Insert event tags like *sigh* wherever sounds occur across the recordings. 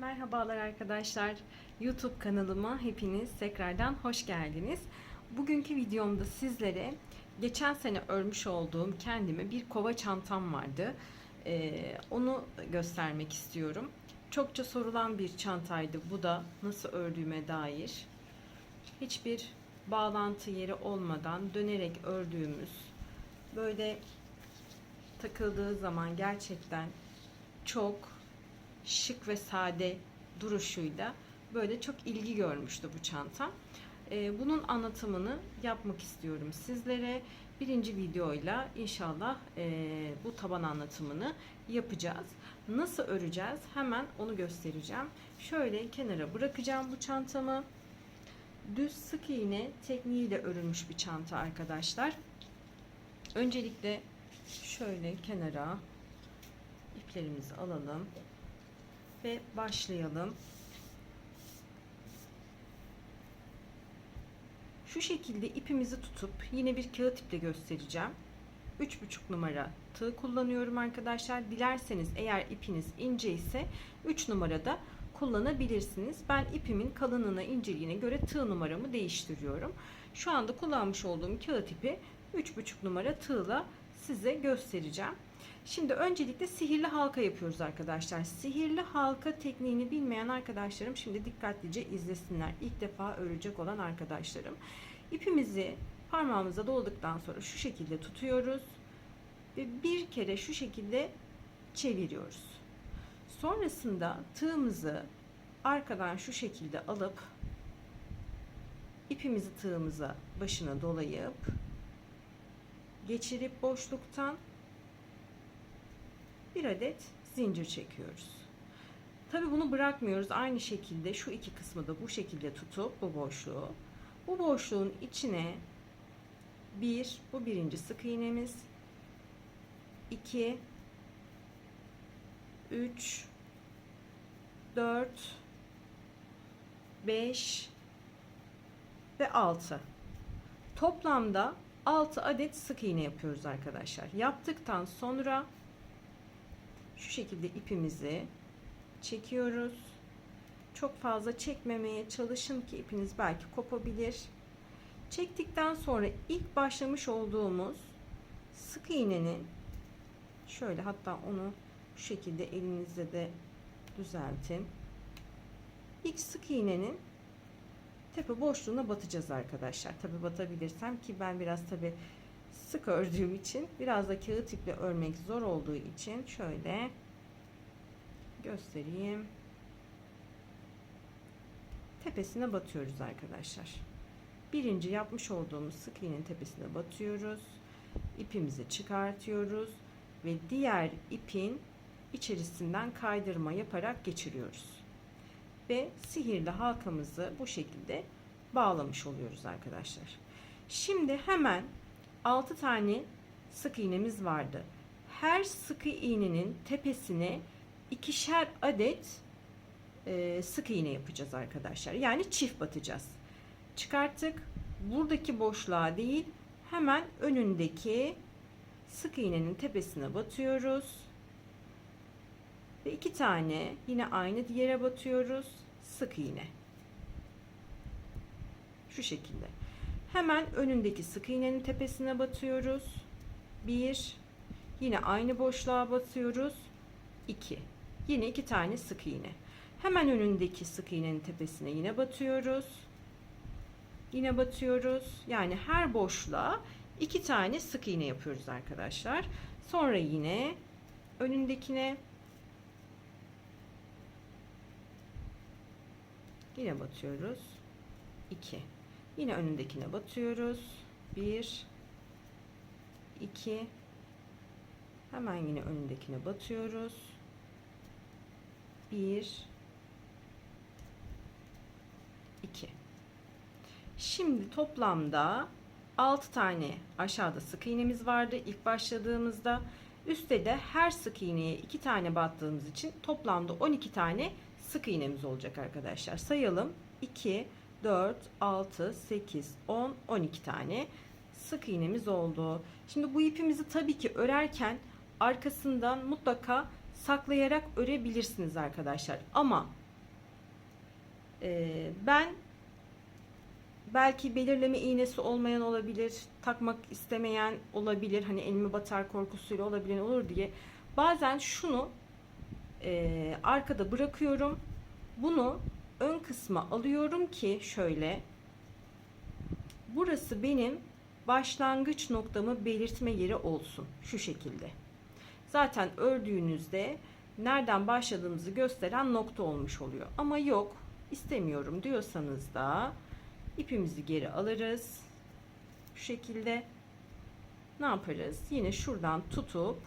Merhabalar arkadaşlar. YouTube kanalıma hepiniz tekrardan hoş geldiniz. Bugünkü videomda sizlere geçen sene örmüş olduğum kendime bir kova çantam vardı. Ee, onu göstermek istiyorum. Çokça sorulan bir çantaydı bu da nasıl ördüğüme dair. Hiçbir bağlantı yeri olmadan dönerek ördüğümüz böyle takıldığı zaman gerçekten çok şık ve sade duruşuyla böyle çok ilgi görmüştü bu çanta. Ee, bunun anlatımını yapmak istiyorum sizlere. Birinci videoyla inşallah e, bu taban anlatımını yapacağız. Nasıl öreceğiz? Hemen onu göstereceğim. Şöyle kenara bırakacağım bu çantamı. Düz sık iğne tekniğiyle örülmüş bir çanta arkadaşlar. Öncelikle şöyle kenara iplerimizi alalım ve başlayalım. Şu şekilde ipimizi tutup yine bir kağıt iple göstereceğim. 3,5 numara tığ kullanıyorum arkadaşlar. Dilerseniz eğer ipiniz ince ise 3 numarada kullanabilirsiniz. Ben ipimin kalınlığına inceliğine göre tığ numaramı değiştiriyorum. Şu anda kullanmış olduğum kağıt ipi 3,5 numara tığla size göstereceğim. Şimdi öncelikle sihirli halka yapıyoruz arkadaşlar. Sihirli halka tekniğini bilmeyen arkadaşlarım şimdi dikkatlice izlesinler. İlk defa örecek olan arkadaşlarım. İpimizi parmağımıza doladıktan sonra şu şekilde tutuyoruz ve bir kere şu şekilde çeviriyoruz. Sonrasında tığımızı arkadan şu şekilde alıp ipimizi tığımıza başına dolayıp geçirip boşluktan bir adet zincir çekiyoruz. Tabi bunu bırakmıyoruz. Aynı şekilde şu iki kısmı da bu şekilde tutup bu boşluğu bu boşluğun içine bir bu birinci sık iğnemiz 2 3 4 5 ve 6 toplamda 6 adet sık iğne yapıyoruz arkadaşlar. Yaptıktan sonra şu şekilde ipimizi çekiyoruz. Çok fazla çekmemeye çalışın ki ipiniz belki kopabilir. Çektikten sonra ilk başlamış olduğumuz sık iğnenin şöyle hatta onu şu şekilde elinizde de düzeltin. İlk sık iğnenin tepe boşluğuna batacağız arkadaşlar. Tabi batabilirsem ki ben biraz tabi sık ördüğüm için biraz da kağıt iple örmek zor olduğu için şöyle göstereyim. Tepesine batıyoruz arkadaşlar. Birinci yapmış olduğumuz sık iğnenin tepesine batıyoruz. İpimizi çıkartıyoruz ve diğer ipin içerisinden kaydırma yaparak geçiriyoruz. Ve sihirli halkamızı bu şekilde bağlamış oluyoruz arkadaşlar. Şimdi hemen 6 tane sık iğnemiz vardı. Her sık iğnenin tepesine ikişer adet e, sık iğne yapacağız arkadaşlar. Yani çift batacağız. Çıkarttık. Buradaki boşluğa değil hemen önündeki sık iğnenin tepesine batıyoruz. Ve iki tane yine aynı yere batıyoruz. Sık iğne. Şu şekilde. Hemen önündeki sık iğnenin tepesine batıyoruz. Bir. Yine aynı boşluğa batıyoruz. İki. Yine iki tane sık iğne. Hemen önündeki sık iğnenin tepesine yine batıyoruz. Yine batıyoruz. Yani her boşluğa iki tane sık iğne yapıyoruz arkadaşlar. Sonra yine önündekine yine batıyoruz. 2 Yine önündekine batıyoruz. 1 2 Hemen yine önündekine batıyoruz. 1 2 Şimdi toplamda 6 tane aşağıda sık iğnemiz vardı ilk başladığımızda. Üstte de her sık iğneye 2 tane battığımız için toplamda 12 tane sık iğnemiz olacak arkadaşlar. Sayalım. 2 4 6 8 10 12 tane sık iğnemiz oldu. Şimdi bu ipimizi tabii ki örerken arkasından mutlaka saklayarak örebilirsiniz arkadaşlar. Ama Ee, ben belki belirleme iğnesi olmayan olabilir, takmak istemeyen olabilir, hani elimi batar korkusuyla olabilir olur diye. Bazen şunu e, arkada bırakıyorum. Bunu ön kısma alıyorum ki şöyle. Burası benim başlangıç noktamı belirtme yeri olsun. Şu şekilde. Zaten ördüğünüzde nereden başladığımızı gösteren nokta olmuş oluyor. Ama yok istemiyorum diyorsanız da ipimizi geri alırız. Şu şekilde ne yaparız? Yine şuradan tutup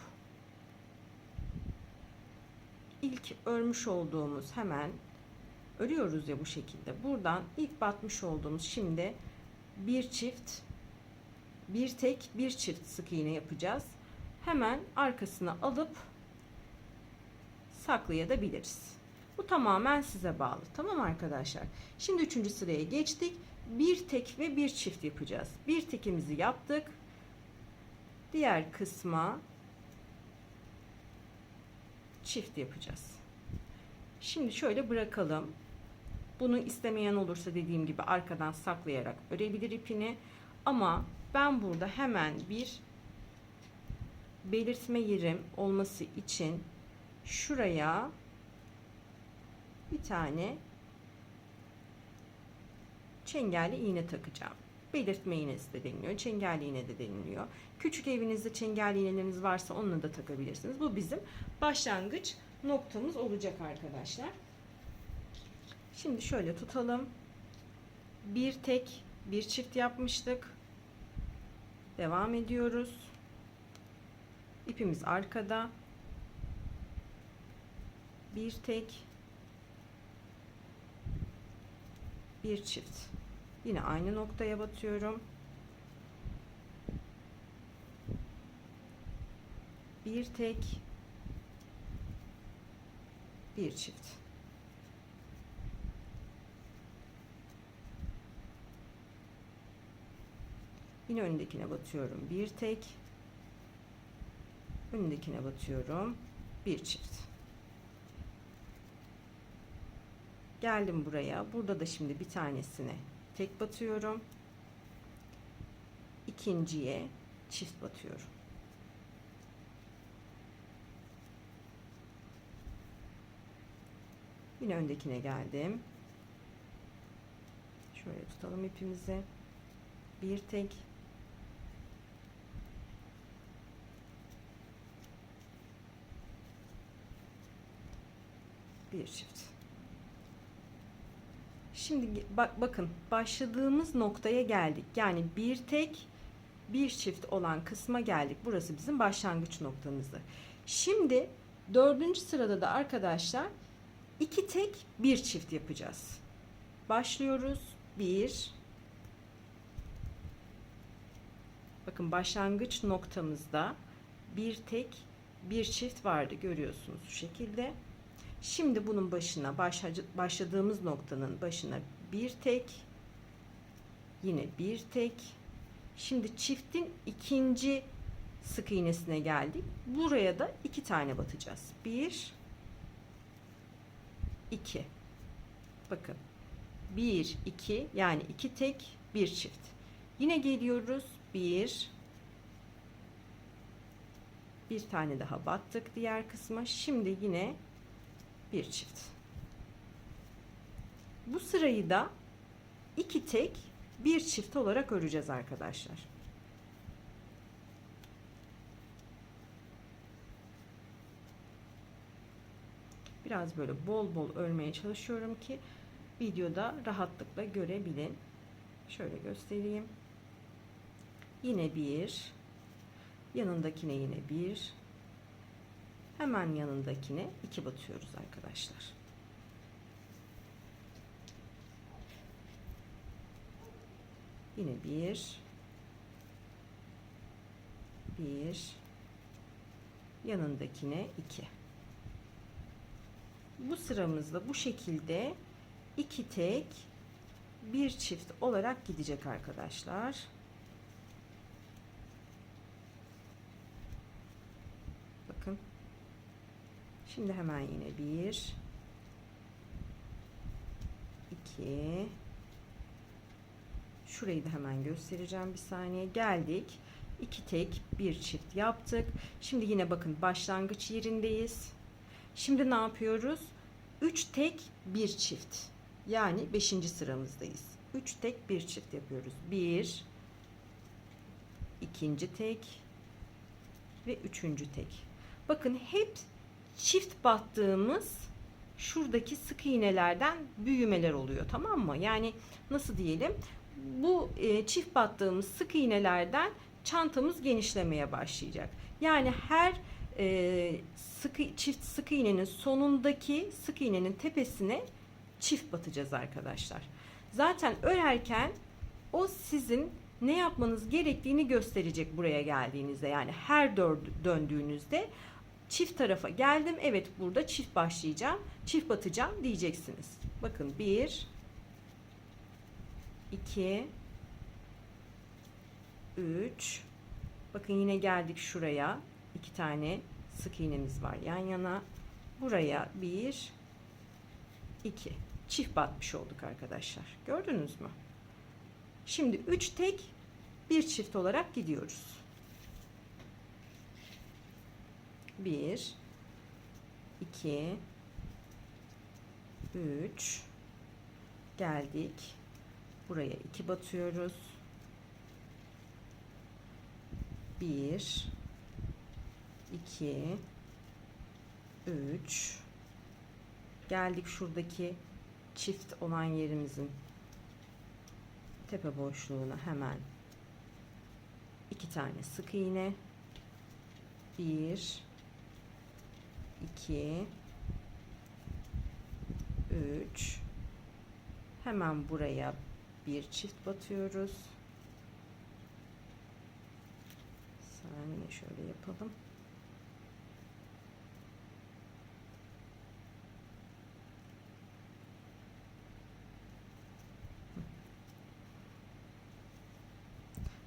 ilk örmüş olduğumuz hemen örüyoruz ya bu şekilde. Buradan ilk batmış olduğumuz şimdi bir çift bir tek bir çift sık iğne yapacağız. Hemen arkasına alıp saklayabiliriz. Bu tamamen size bağlı. Tamam arkadaşlar. Şimdi üçüncü sıraya geçtik. Bir tek ve bir çift yapacağız. Bir tekimizi yaptık. Diğer kısma çift yapacağız. Şimdi şöyle bırakalım. Bunu istemeyen olursa dediğim gibi arkadan saklayarak örebilir ipini. Ama ben burada hemen bir belirtme yerim olması için şuraya bir tane çengelli iğne takacağım. Belirtme iğnesi de deniliyor. Çengelli iğne de deniliyor. Küçük evinizde çengelli iğneleriniz varsa onunla da takabilirsiniz. Bu bizim başlangıç noktamız olacak arkadaşlar. Şimdi şöyle tutalım. Bir tek bir çift yapmıştık. Devam ediyoruz. İpimiz arkada. Bir tek bir çift. Yine aynı noktaya batıyorum. Bir tek bir çift. Yine öndekine batıyorum. Bir tek öndekine batıyorum. Bir çift. Geldim buraya. Burada da şimdi bir tanesine tek batıyorum. İkinciye çift batıyorum. Yine öndekine geldim. Şöyle tutalım ipimizi. Bir tek bir çift. Şimdi bak bakın başladığımız noktaya geldik. Yani bir tek bir çift olan kısma geldik. Burası bizim başlangıç noktamızdı. Şimdi dördüncü sırada da arkadaşlar iki tek bir çift yapacağız. Başlıyoruz. Bir. Bakın başlangıç noktamızda bir tek bir çift vardı görüyorsunuz şu şekilde. Şimdi bunun başına başladığımız noktanın başına bir tek yine bir tek şimdi çiftin ikinci sık iğnesine geldik. Buraya da iki tane batacağız. Bir iki bakın bir iki yani iki tek bir çift. Yine geliyoruz. Bir bir tane daha battık diğer kısma. Şimdi yine bir çift. Bu sırayı da iki tek bir çift olarak öreceğiz arkadaşlar. Biraz böyle bol bol örmeye çalışıyorum ki videoda rahatlıkla görebilin. Şöyle göstereyim. Yine bir, yanındakine yine bir, Hemen yanındakine iki batıyoruz arkadaşlar. Yine bir, bir, yanındakine iki. Bu sıramızda bu şekilde iki tek bir çift olarak gidecek arkadaşlar. Bakın Şimdi hemen yine bir, 2 Şurayı da hemen göstereceğim bir saniye. Geldik. 2 tek, bir çift yaptık. Şimdi yine bakın başlangıç yerindeyiz. Şimdi ne yapıyoruz? 3 tek, bir çift. Yani 5. sıramızdayız. 3 tek, bir çift yapıyoruz. 1 ikinci tek ve üçüncü tek. Bakın hep çift battığımız şuradaki sık iğnelerden büyümeler oluyor tamam mı? Yani nasıl diyelim? Bu e, çift battığımız sık iğnelerden çantamız genişlemeye başlayacak. Yani her e, sıkı çift sık iğnenin sonundaki sık iğnenin tepesine çift batacağız arkadaşlar. Zaten örerken o sizin ne yapmanız gerektiğini gösterecek buraya geldiğinizde. Yani her döndüğünüzde çift tarafa geldim. Evet burada çift başlayacağım. Çift batacağım diyeceksiniz. Bakın 1 2 3 Bakın yine geldik şuraya. İki tane sık iğnemiz var yan yana. Buraya 1 2 çift batmış olduk arkadaşlar. Gördünüz mü? Şimdi 3 tek bir çift olarak gidiyoruz. 1 2 3 geldik. Buraya 2 batıyoruz. 1 2 3 geldik şuradaki çift olan yerimizin tepe boşluğuna hemen iki tane sık iğne. Bir. İki. Üç. Hemen buraya bir çift batıyoruz. Saniye şöyle yapalım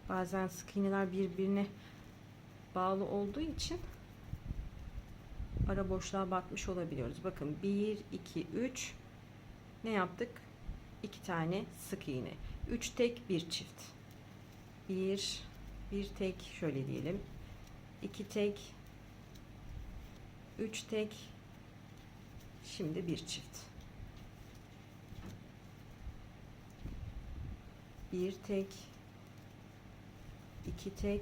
Bazen sık iğneler birbirine bağlı olduğu için ara boşluğa batmış olabiliyoruz. Bakın 1, 2, 3 ne yaptık? 2 tane sık iğne. 3 tek, bir çift. 1, bir tek şöyle diyelim. 2 tek, 3 tek, şimdi bir çift. Bir tek, 2 tek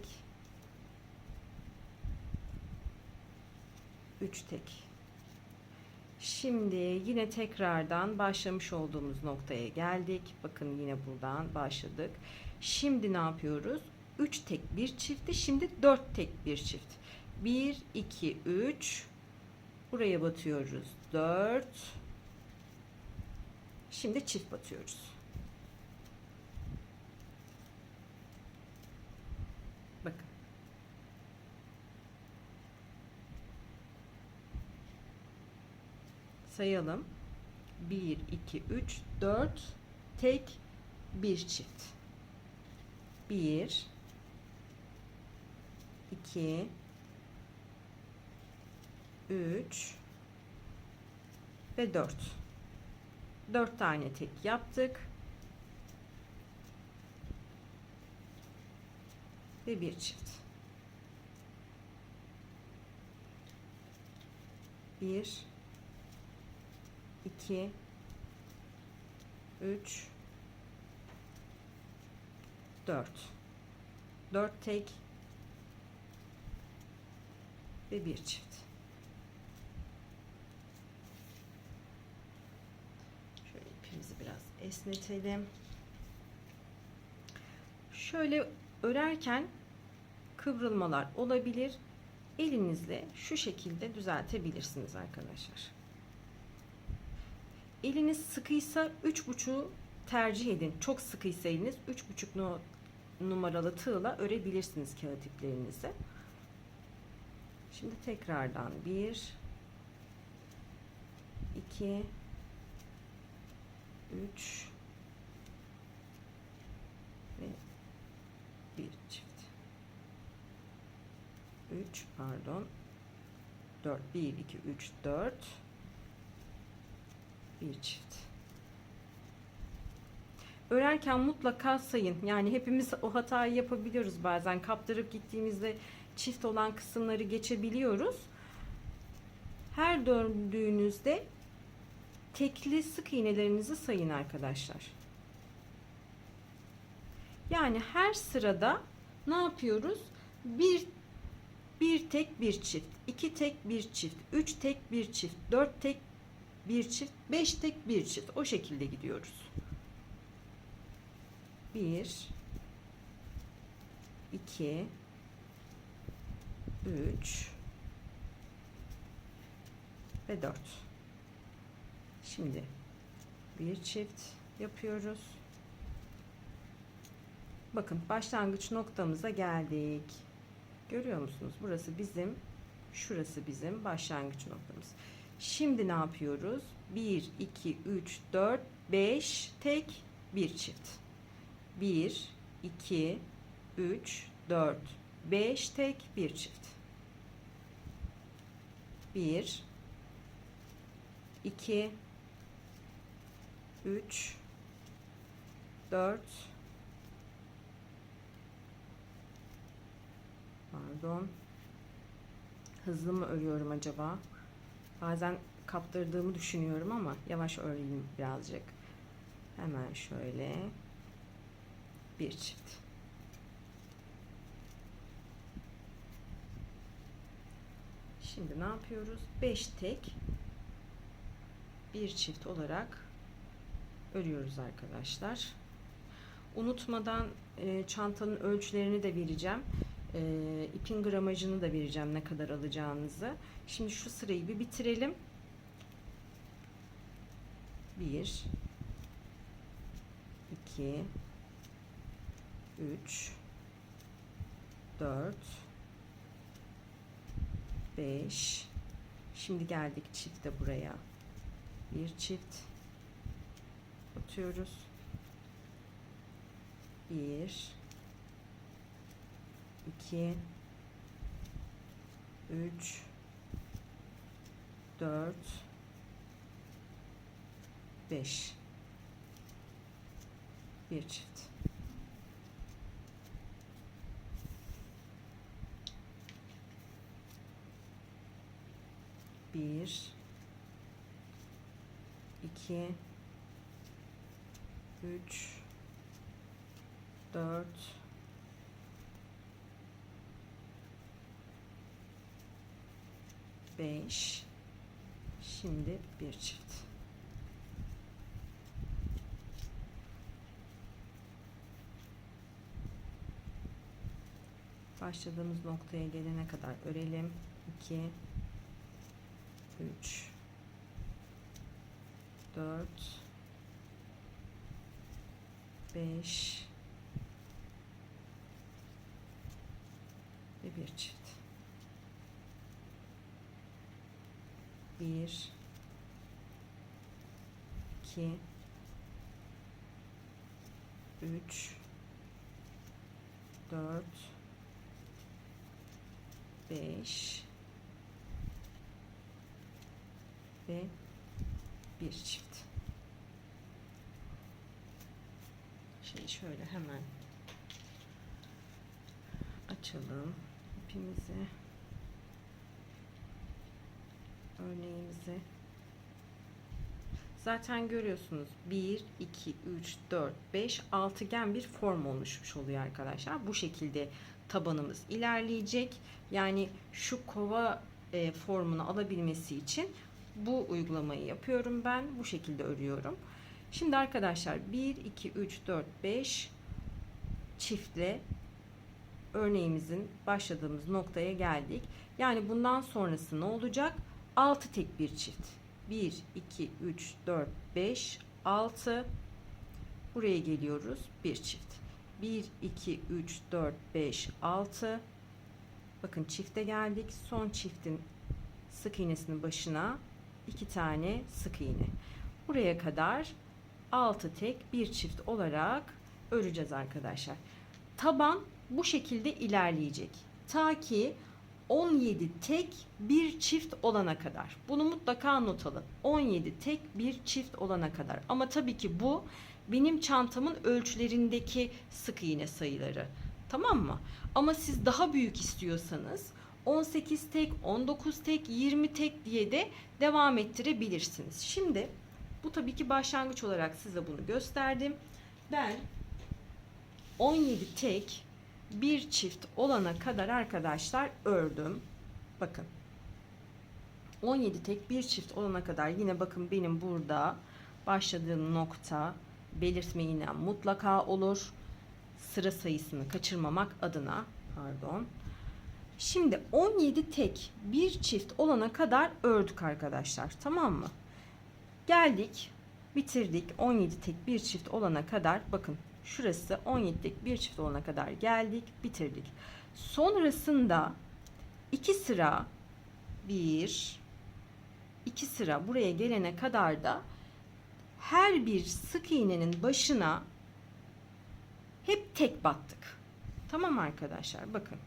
3 tek Şimdi yine tekrardan başlamış olduğumuz noktaya geldik. Bakın yine buradan başladık. Şimdi ne yapıyoruz? 3 tek bir çifti. Şimdi 4 tek bir çift. 1 2 3 Buraya batıyoruz. 4 Şimdi çift batıyoruz. Bakın. Sayalım. 1, 2, 3, 4 tek bir çift. 1 2 3 ve 4. 4 tane tek yaptık. ve bir çift. Bir, iki, üç, dört. Dört tek ve bir çift. Şöyle ipimizi biraz esnetelim. Şöyle örerken kıvrılmalar olabilir. Elinizle şu şekilde düzeltebilirsiniz arkadaşlar. Eliniz sıkıysa 3,5'u tercih edin. Çok sıkıysa eliniz 3,5 numaralı tığla örebilirsiniz kağıt iplerinizi. Şimdi tekrardan 1 2 3 bir çift 3 pardon 4 1 2 3 4 bir çift Örerken mutlaka sayın. Yani hepimiz o hatayı yapabiliyoruz bazen. Kaptırıp gittiğimizde çift olan kısımları geçebiliyoruz. Her döndüğünüzde tekli sık iğnelerinizi sayın arkadaşlar. Yani her sırada ne yapıyoruz? Bir bir tek bir çift, iki tek bir çift, üç tek bir çift, dört tek bir çift, beş tek bir çift. O şekilde gidiyoruz. Bir, iki, üç ve dört. Şimdi bir çift yapıyoruz. Bakın başlangıç noktamıza geldik. Görüyor musunuz? Burası bizim, şurası bizim başlangıç noktamız. Şimdi ne yapıyoruz? 1, 2, 3, 4, 5 tek bir çift. 1, 2, 3, 4, 5 tek bir çift. 1, 2, 3, 4, Pardon. Hızlı mı örüyorum acaba? Bazen kaptırdığımı düşünüyorum ama yavaş öreyim birazcık. Hemen şöyle bir çift. Şimdi ne yapıyoruz? 5 tek bir çift olarak örüyoruz arkadaşlar. Unutmadan e, çantanın ölçülerini de vereceğim. E, ipin gramajını da vereceğim ne kadar alacağınızı. Şimdi şu sırayı bir bitirelim. 1 2 3 4 5 Şimdi geldik çifte buraya. Bir çift atıyoruz. 1 2 3 4 5 bir çift. Bir, iki, üç, dört, beş. Şimdi bir çift. başladığımız noktaya gelene kadar örelim. 2 3 4 5 ve bir çift. 1 2 3 4 5 ve bir çift. Şeyi şöyle hemen açalım ipimizi örneğimizi zaten görüyorsunuz 1 2 3 4 5 altıgen bir form oluşmuş oluyor arkadaşlar bu şekilde tabanımız ilerleyecek. Yani şu kova e, formunu alabilmesi için bu uygulamayı yapıyorum ben. Bu şekilde örüyorum. Şimdi arkadaşlar 1, 2, 3, 4, 5 çiftle örneğimizin başladığımız noktaya geldik. Yani bundan sonrası ne olacak? 6 tek bir çift. 1, 2, 3, 4, 5, 6. Buraya geliyoruz. Bir çift. 1, 2, 3, 4, 5, 6. Bakın çifte geldik. Son çiftin sık iğnesinin başına iki tane sık iğne. Buraya kadar 6 tek bir çift olarak öreceğiz arkadaşlar. Taban bu şekilde ilerleyecek. Ta ki 17 tek bir çift olana kadar. Bunu mutlaka not alın. 17 tek bir çift olana kadar. Ama tabii ki bu benim çantamın ölçülerindeki sık iğne sayıları. Tamam mı? Ama siz daha büyük istiyorsanız 18 tek, 19 tek, 20 tek diye de devam ettirebilirsiniz. Şimdi bu tabii ki başlangıç olarak size bunu gösterdim. Ben 17 tek bir çift olana kadar arkadaşlar ördüm. Bakın. 17 tek bir çift olana kadar yine bakın benim burada başladığım nokta belirtme iğnem mutlaka olur. Sıra sayısını kaçırmamak adına pardon. Şimdi 17 tek bir çift olana kadar ördük arkadaşlar. Tamam mı? Geldik. Bitirdik. 17 tek bir çift olana kadar bakın şurası 17 tek bir çift olana kadar geldik. Bitirdik. Sonrasında iki sıra bir iki sıra buraya gelene kadar da her bir sık iğnenin başına hep tek battık. Tamam arkadaşlar bakın.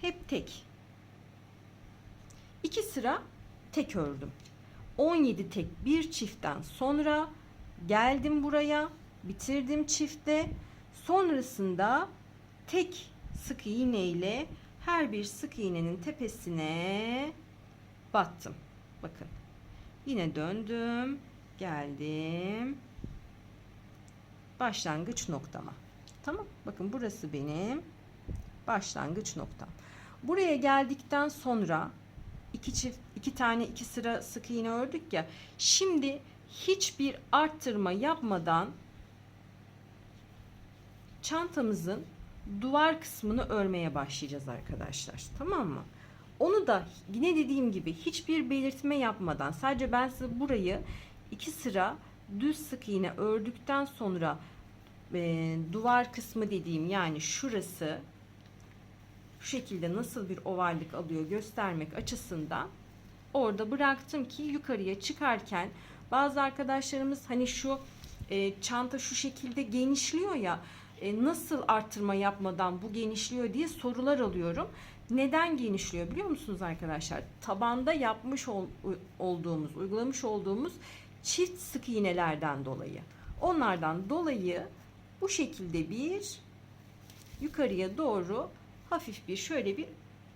Hep tek. İki sıra tek ördüm. 17 tek bir çiftten sonra geldim buraya. Bitirdim çifte. Sonrasında tek sık iğne ile her bir sık iğnenin tepesine battım. Bakın. Yine döndüm. Geldim. Başlangıç noktama. Tamam. Bakın burası benim başlangıç noktam. Buraya geldikten sonra iki çift iki tane iki sıra sık iğne ördük ya. Şimdi hiçbir arttırma yapmadan çantamızın duvar kısmını örmeye başlayacağız arkadaşlar. Tamam mı? Onu da yine dediğim gibi hiçbir belirtme yapmadan sadece ben size burayı iki sıra düz sık iğne ördükten sonra e, duvar kısmı dediğim yani şurası şu şekilde nasıl bir ovallik alıyor göstermek açısından orada bıraktım ki yukarıya çıkarken bazı arkadaşlarımız hani şu e, çanta şu şekilde genişliyor ya e, nasıl arttırma yapmadan bu genişliyor diye sorular alıyorum. Neden genişliyor biliyor musunuz arkadaşlar? Tabanda yapmış ol, olduğumuz, uygulamış olduğumuz çift sık iğnelerden dolayı. Onlardan dolayı bu şekilde bir yukarıya doğru hafif bir şöyle bir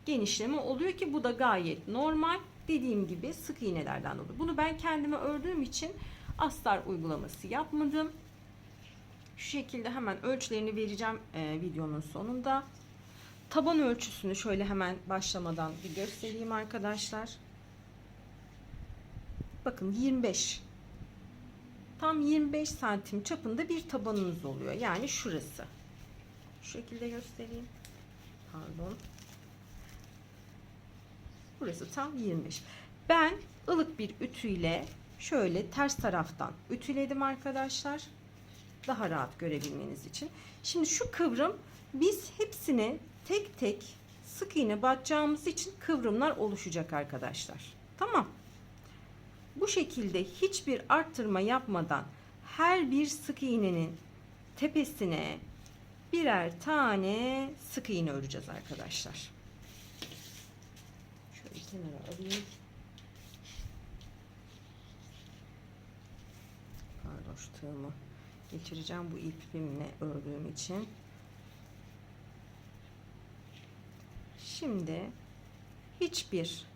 genişleme oluyor ki bu da gayet normal. Dediğim gibi sık iğnelerden dolayı. Bunu ben kendime ördüğüm için astar uygulaması yapmadım. Şu şekilde hemen ölçülerini vereceğim e, videonun sonunda. Taban ölçüsünü şöyle hemen başlamadan bir göstereyim arkadaşlar. Bakın 25. Tam 25 santim çapında bir tabanınız oluyor. Yani şurası. Şu şekilde göstereyim. Pardon. Burası tam 25. Ben ılık bir ütüyle şöyle ters taraftan ütüledim arkadaşlar. Daha rahat görebilmeniz için. Şimdi şu kıvrım biz hepsine tek tek sık iğne batacağımız için kıvrımlar oluşacak arkadaşlar. Tamam. Bu şekilde hiçbir arttırma yapmadan her bir sık iğnenin tepesine birer tane sık iğne öreceğiz arkadaşlar. Şöyle kenara alayım. Pardon şu tığımı geçireceğim bu ipimle ördüğüm için. Şimdi hiçbir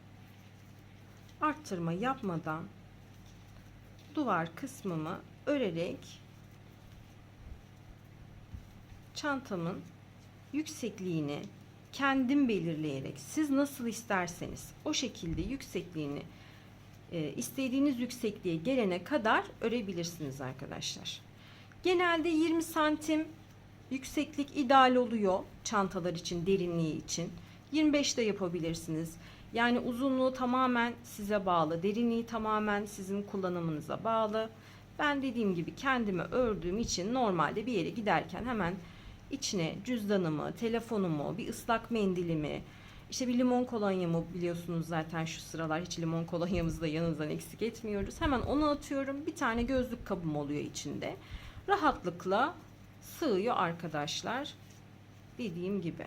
arttırma yapmadan duvar kısmımı örerek çantamın yüksekliğini kendim belirleyerek siz nasıl isterseniz o şekilde yüksekliğini e, istediğiniz yüksekliğe gelene kadar örebilirsiniz arkadaşlar. Genelde 20 santim yükseklik ideal oluyor çantalar için derinliği için. 25 de yapabilirsiniz. Yani uzunluğu tamamen size bağlı, derinliği tamamen sizin kullanımınıza bağlı. Ben dediğim gibi kendime ördüğüm için normalde bir yere giderken hemen içine cüzdanımı, telefonumu, bir ıslak mendilimi, işte bir limon kolonyamı biliyorsunuz zaten şu sıralar hiç limon kolonyamızı da yanımızdan eksik etmiyoruz. Hemen onu atıyorum. Bir tane gözlük kabım oluyor içinde. Rahatlıkla sığıyor arkadaşlar. Dediğim gibi.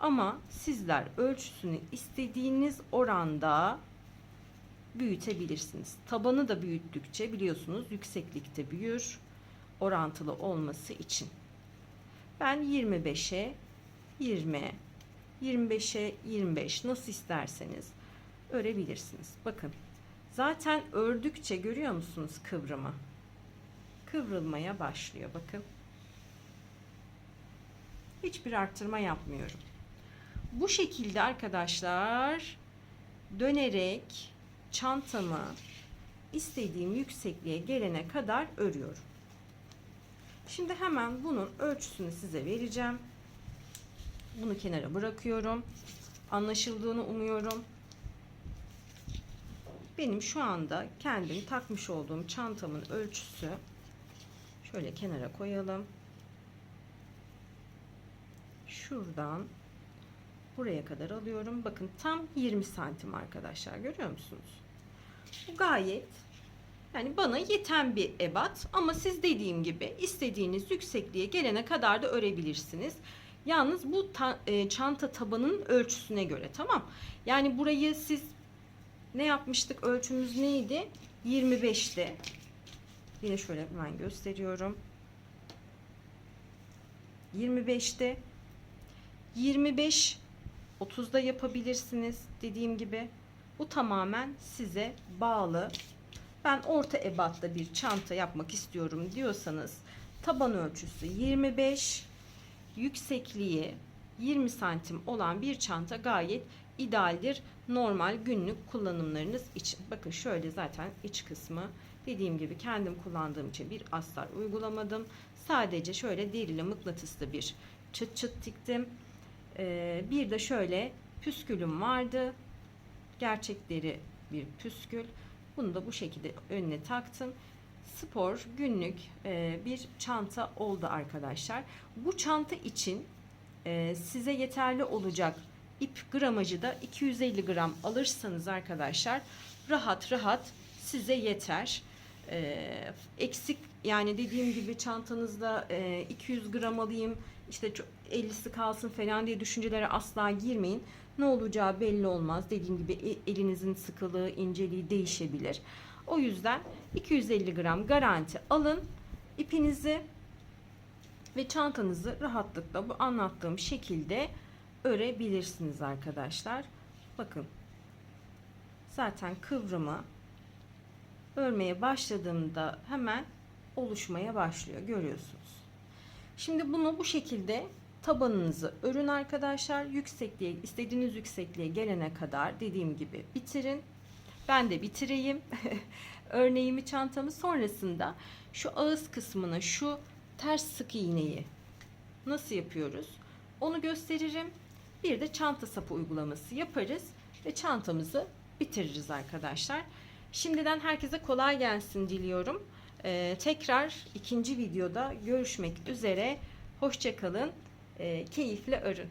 Ama sizler ölçüsünü istediğiniz oranda büyütebilirsiniz. Tabanı da büyüttükçe biliyorsunuz yükseklikte büyür orantılı olması için. Ben 25'e 20, 25'e 25 nasıl isterseniz örebilirsiniz. Bakın zaten ördükçe görüyor musunuz kıvrımı? Kıvrılmaya başlıyor bakın. Hiçbir arttırma yapmıyorum. Bu şekilde arkadaşlar dönerek çantamı istediğim yüksekliğe gelene kadar örüyorum. Şimdi hemen bunun ölçüsünü size vereceğim. Bunu kenara bırakıyorum. Anlaşıldığını umuyorum. Benim şu anda kendim takmış olduğum çantamın ölçüsü şöyle kenara koyalım. Şuradan buraya kadar alıyorum. Bakın tam 20 santim arkadaşlar görüyor musunuz? Bu gayet yani bana yeten bir ebat ama siz dediğim gibi istediğiniz yüksekliğe gelene kadar da örebilirsiniz. Yalnız bu ta, e, çanta tabanının ölçüsüne göre tamam. Yani burayı siz ne yapmıştık? Ölçümüz neydi? 25'ti. Yine şöyle hemen gösteriyorum. 25'te 25 30'da yapabilirsiniz dediğim gibi. Bu tamamen size bağlı. Ben orta ebatta bir çanta yapmak istiyorum diyorsanız taban ölçüsü 25 yüksekliği 20 santim olan bir çanta gayet idealdir. Normal günlük kullanımlarınız için. Bakın şöyle zaten iç kısmı dediğim gibi kendim kullandığım için bir astar uygulamadım. Sadece şöyle derili mıknatıslı bir çıt çıt diktim. Ee, bir de şöyle püskülüm vardı. Gerçekleri bir püskül. Bunu da bu şekilde önüne taktım. Spor günlük e, bir çanta oldu arkadaşlar. Bu çanta için e, size yeterli olacak ip gramajı da 250 gram alırsanız arkadaşlar rahat rahat size yeter. E, eksik yani dediğim gibi çantanızda e, 200 gram alayım işte çok 50'si kalsın falan diye düşüncelere asla girmeyin. Ne olacağı belli olmaz. Dediğim gibi e- elinizin sıkılığı, inceliği değişebilir. O yüzden 250 gram garanti alın. ipinizi ve çantanızı rahatlıkla bu anlattığım şekilde örebilirsiniz arkadaşlar. Bakın. Zaten kıvrımı örmeye başladığımda hemen oluşmaya başlıyor. Görüyorsunuz. Şimdi bunu bu şekilde tabanınızı örün arkadaşlar. Yüksekliğe, istediğiniz yüksekliğe gelene kadar dediğim gibi bitirin. Ben de bitireyim. *laughs* Örneğimi çantamı sonrasında şu ağız kısmını, şu ters sık iğneyi nasıl yapıyoruz? Onu gösteririm. Bir de çanta sapı uygulaması yaparız ve çantamızı bitiririz arkadaşlar. Şimdiden herkese kolay gelsin diliyorum. Ee, tekrar ikinci videoda görüşmek üzere. Hoşçakalın. Ee, keyifle örün.